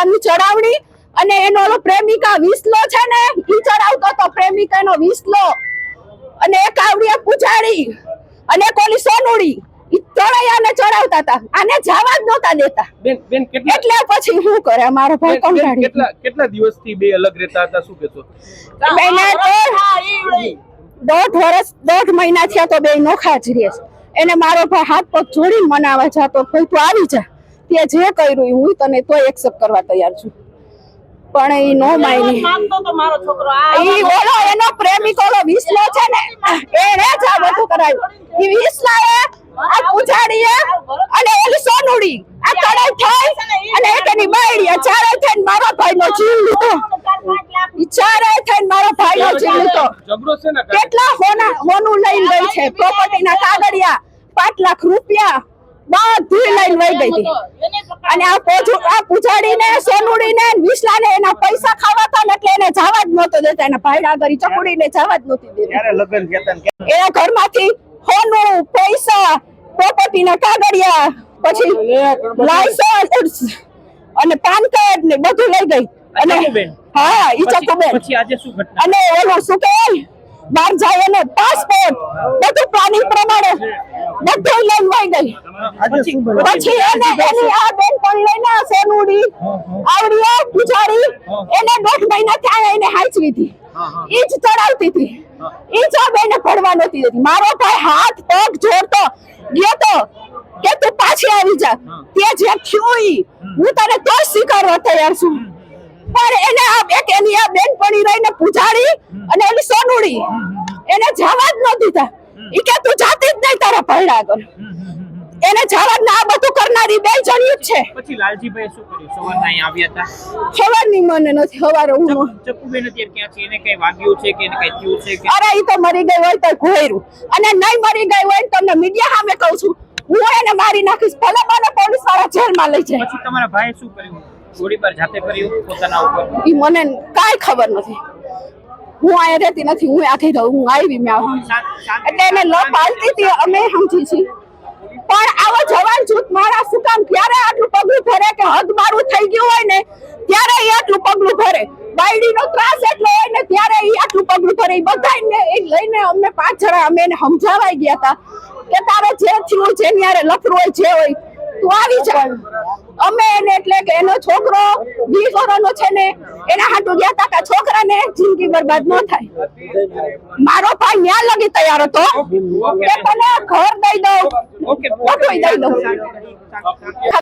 હજારની ચડાવણી અને એનો ઓલો પ્રેમિકા વિસલો છે ને ઈ ચડાવતો તો પ્રેમિકાનો વિસલો. અને એક આવડીએ પૂજાડી અને કોલી સોનુડી ઈ ચડાવતા હતા. આને જવા જ નહોતા દેતા. બેન બેન કેટલા એટલે પછી શું કરે? મારો ભાઈ કંટાળી કેટલા કેટલા દિવસથી બે અલગ રહેતા હતા શું કહેશો? બેને તો દોઢ વર્ષ દોઢ મહિના થયા તો બે નોખા જ રહે એને મારો ભાઈ હાથ પગ જોડીને મનાવા જાતો કોઈ તું આવી જા તે જે કર્યું હું તને તો એક્સેપ્ટ કરવા તૈયાર છું. પણ ઈ નો માયની. માંગતો તો મારો છોકરો આ ઈ ઓલો એનો પ્રેમિક ઓલો વિસલો છે ને એને જ આ બધું કરાયું. ઈ વિસલાએ આ પૂજાડીએ અને ઓલી સોનુડી આ તડે થઈ અને એક એની બાયડી આ ચારે થઈને મારા ભાઈનો જીવ લીધો. ઈ ચારે થઈને મારા ભાઈનો જીવ લીધો. ઝઘડો છે ને કેટલા હોના હોનું લઈને ગઈ છે? પ્રોપર્ટીના કાગળિયા પાંચ લાખ રૂપિયા. બધું લઈને વહી ગઈ હતી. અને આ પોજુ આ પૂજાડીને સોનુડીને ને વિસલાને એના પૈસા ખાવા હતા ને એટલે એને જવા જ નહોતો દેતા. એના ભાઈડા આગળ ચકુડીને જવા જ નહોતી દેતી. એના ઘરમાંથી સોનું પૈસા પ્રોપર્ટીના કાગળિયા પછી લાયસન્સ અને પાન કાર્ડ ને બધું લઈ ગઈ. અને હા ઈ ચકુબેન. પછી આજે શું ઘટના? અને ઓલો શું કહેવાય? બહાર જાય એનો પાસપોર્ટ બધું પ્લાનિંગ પ્રમાણે. બધું લઈને વહી ગઈ. પછી એને એની આ બેન પણ લઈને આ સોનુડી આવડીઓ પૂજારી એને દોઢ મહિના થયા એને હાચવી હતી. ઈ જ ચડાવતી હતી. ઈ જ આ બેને પડવા નહોતી દેતી. મારો ભાઈ હાથ પગ જોડતો ગયો તો કે તું પાછી આવી જા. તે જે થયું ઈ હું તને તો સ્વીકારવા તૈયાર છું. પણ એને આ એક એની આ બેન પડી રહીને પૂજાડી અને એની સોનુડી એને જવા જ ન દીધા. ઈ કે તું જાતી જ નહીં તારા પરણા કર એને જવાબ ના બધું કરનારી બે જણ્યું છે. પછી લાલજીભાઈ શું કર્યું? સવારના અહીં આવ્યા હતા? ખબર નહીં મને નથી હવારે હું ન- ચકુબેન અત્યારે ક્યાં છે? એને કઈ વાગ્યું છે કે એને કઈ થયું છે કે અરે ઈ તો મરી ગઈ હોય તો ઘોયરું. અને નહીં મરી ગઈ હોય ને તમને મીડિયા સામે કહું છું હું એને મારી નાખીશ. ભલે મને પોલીસવાળા જેલમાં લઈ જાય. પછી તમારા ભાઈ શું કર્યું? ગોળીબાર જાતે કર્યું પોતાના ઉપર? ઈ મને કાંઈ ખબર નથી. હું અહીંયા રહેતી નથી, હું આથી રહું, હું આવી મેં. એટલે એને લપ પાલતી હતી, અમે સમજી છીએ. પણ આવો જવાન જૂથ મારા શું કામ ક્યારે આટલું પગલું ભરે કે હદ મારું થઈ ગયું હોય ને, ત્યારે એ આટલું પગલું ભરે. બાયડીનો ત્રાસ એટલો હોય ને, ત્યારે એ આટલું પગલું ભરે. એ બધાયને એ લઈને અમને પાંચ જણા અમે એને સમજાવાઈ ગયા હતા કે તારે જે થયું, જેની યારે લફરું હોય, જે હોય તું આવી જા. અમે એને એટલે કે એનો છોકરો વીસ વર્ષનો છે ને એના હાટુ ગયા હતા કે છોકરાને જિંદગી બરબાદ ન થાય. મારો ભાઈ ન્યા લગી તૈયાર હતો. કે તને ઘર દઈ દઉં. દઈ દઉં.